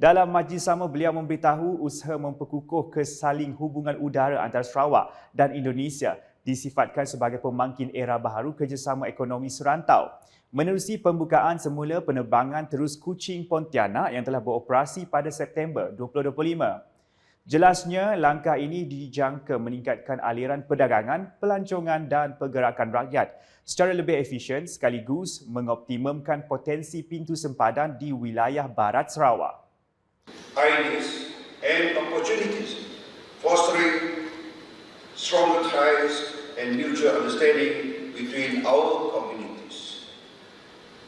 Dalam majlis sama, beliau memberitahu usaha memperkukuh kesaling hubungan udara antara Sarawak dan Indonesia disifatkan sebagai pemangkin era baharu kerjasama ekonomi serantau. Menerusi pembukaan semula penerbangan terus Kuching Pontianak yang telah beroperasi pada September 2025. Jelasnya, langkah ini dijangka meningkatkan aliran perdagangan, pelancongan dan pergerakan rakyat secara lebih efisien sekaligus mengoptimumkan potensi pintu sempadan di wilayah barat Sarawak. Ideas and opportunities, fostering stronger ties and mutual understanding between our communities.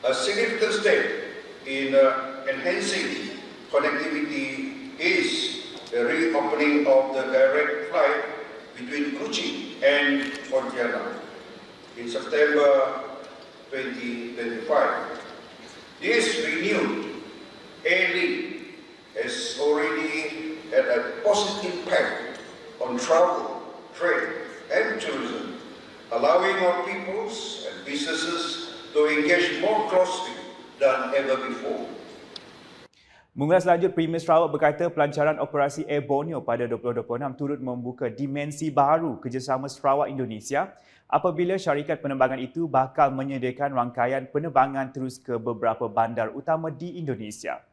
A significant step in uh, enhancing connectivity is the reopening of the direct flight between Kuching and Pontianak in September 2025. A positive impact on travel, trade, and tourism, allowing our peoples and businesses to engage more closely than ever before. Mengulas lanjut, Premier Sarawak berkata pelancaran operasi Air Borneo pada 2026 turut membuka dimensi baru kerjasama Sarawak-Indonesia apabila syarikat penerbangan itu bakal menyediakan rangkaian penerbangan terus ke beberapa bandar utama di Indonesia.